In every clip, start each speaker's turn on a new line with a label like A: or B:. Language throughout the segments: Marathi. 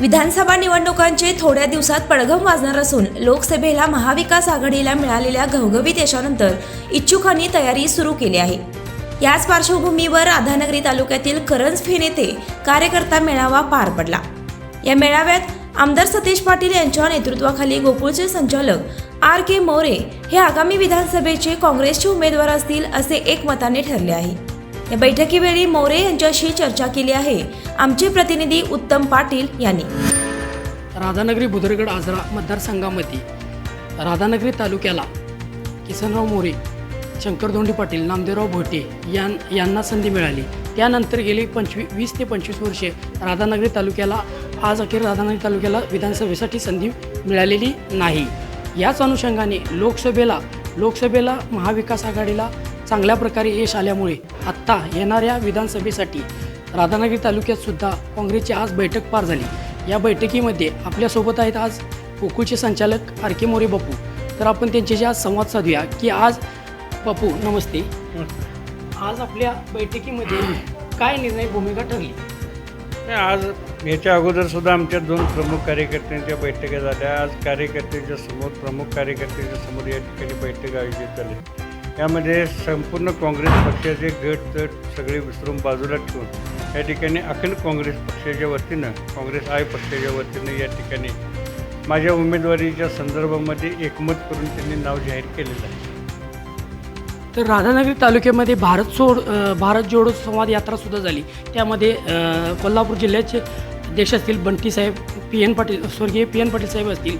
A: विधानसभा निवडणुकांचे थोड्या दिवसात पडघम वाजणार असून लोकसभेला महाविकास आघाडीला मिळालेल्या घवघवीत यशानंतर इच्छुकांनी तयारी सुरू केली आहे. याच पार्श्वभूमीवर राधानगरी तालुक्यातील करंजफेन येथे कार्यकर्ता मेळावा पार पडला. या मेळाव्यात आमदार सतीश पाटील यांच्या नेतृत्वाखाली गोकुळचे संचालक आर के मोरे हे आगामी विधानसभेचे काँग्रेसचे उमेदवार असतील असे एकमताने ठरले आहे. या बैठकीवेळी मोरे यांच्याशी चर्चा केली आहे. आमचे प्रतिनिधी उत्तम पाटील यांनी.
B: राधानगरी बुधरगड आजरा मतदारसंघामध्ये राधानगरी तालुक्याला किसनराव मोरे शंकर धोंडी पाटील नामदेवराव भोटे यां यांना संधी मिळाली. त्यानंतर गेली पंचवी वीस ते पंचवीस वर्षे राधानगरी तालुक्याला आज अखेर राधानगरी तालुक्याला विधानसभेसाठी संधी मिळालेली नाही. याच अनुषंगाने लोकसभेला लोकसभेला महाविकास आघाडीला चांगल्या प्रकारे यश आल्यामुळे आत्ता येणाऱ्या विधानसभेसाठी राधानगरी तालुक्यात सुद्धा काँग्रेसची आज बैठक पार झाली. या बैठकीमध्ये आपल्यासोबत आहेत आज गोकुळचे संचालक आर के मोरे बापू. तर आपण त्यांच्याशी आज संवाद साधूया की आज बापू नमस्ते. आज आपल्या बैठकीमध्ये काय निर्णय भूमिका ठरली?
C: आज याच्या अगोदर सुद्धा आमच्या दोन प्रमुख कार्यकर्त्यांच्या बैठका झाल्या. आज कार्यकर्त्यांच्या समोर प्रमुख कार्यकर्त्यांच्या समोर या ठिकाणी बैठक आयोजित झाली. यामध्ये संपूर्ण काँग्रेस पक्षाचे गट तट सगळे विसरून बाजूला ठेवून या ठिकाणी अखंड काँग्रेस पक्षाच्या वतीनं काँग्रेस आय पक्षाच्या वतीनं या ठिकाणी माझ्या उमेदवारीच्या संदर्भामध्ये एकमत करून त्यांनी नाव जाहीर केलेलं आहे.
B: तर राधानगरी तालुक्यामध्ये भारत सोड भारत जोडो संवाद यात्रा सुद्धा झाली. त्यामध्ये कोल्हापूर जिल्ह्याचे देशातील बंटी साहेब पी एन पाटील स्वर्गीय पी एन पाटील साहेब असतील.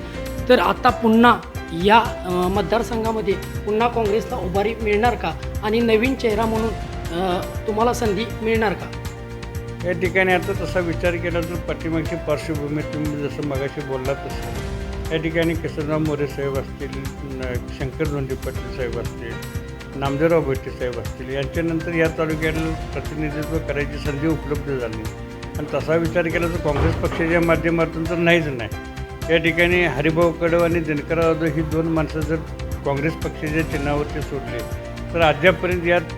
B: तर आता पुन्हा या मतदारसंघामध्ये पुन्हा काँग्रेसला उभारी मिळणार का? आणि नवीन चेहरा म्हणून तुम्हाला संधी मिळणार का?
C: या ठिकाणी आता तसा विचार केला तर पाठीमागची पार्श्वभूमी तुम्ही जसं मगाशी बोलला तसं. या ठिकाणी किसनराव मोरे साहेब असतील शंकर धोंडी पाटील साहेब असतील नामदेवराव भट्टी साहेब असतील यांच्यानंतर या तालुक्याला प्रतिनिधित्व करायची संधी उपलब्ध झाली. आणि तसा विचार केला तर काँग्रेस पक्षाच्या माध्यमातून तर नाहीच नाही. या ठिकाणी हरिभाऊ कडव आणि दिनकर जाधव ही दोन माणसं जर काँग्रेस पक्षाच्या चिन्हावरती सोडले तर अद्यापपर्यंत यात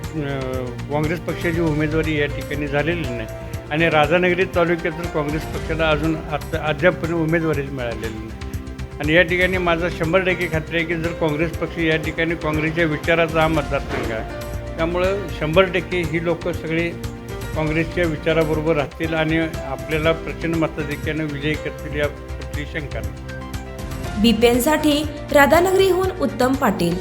C: काँग्रेस पक्षाची उमेदवारी या ठिकाणी झालेली नाही. आणि राजानगरी तालुक्यात तर काँग्रेस पक्षाला अजून आता अद्यापपर्यंत उमेदवारीच मिळालेली नाही. आणि या ठिकाणी माझा शंभर टक्के खात्री आहे की जर काँग्रेस पक्ष या ठिकाणी काँग्रेसच्या विचाराचा हा मतदारसंघ आहे त्यामुळं शंभर टक्के ही लोक सगळे काँग्रेसच्या विचाराबरोबर राहतील आणि आपल्याला प्रचंड मताधिक्यानं विजयी करतील या श्रीशंकर
A: बीपीएनसाठी राधानगरीहून उत्तम पाटील.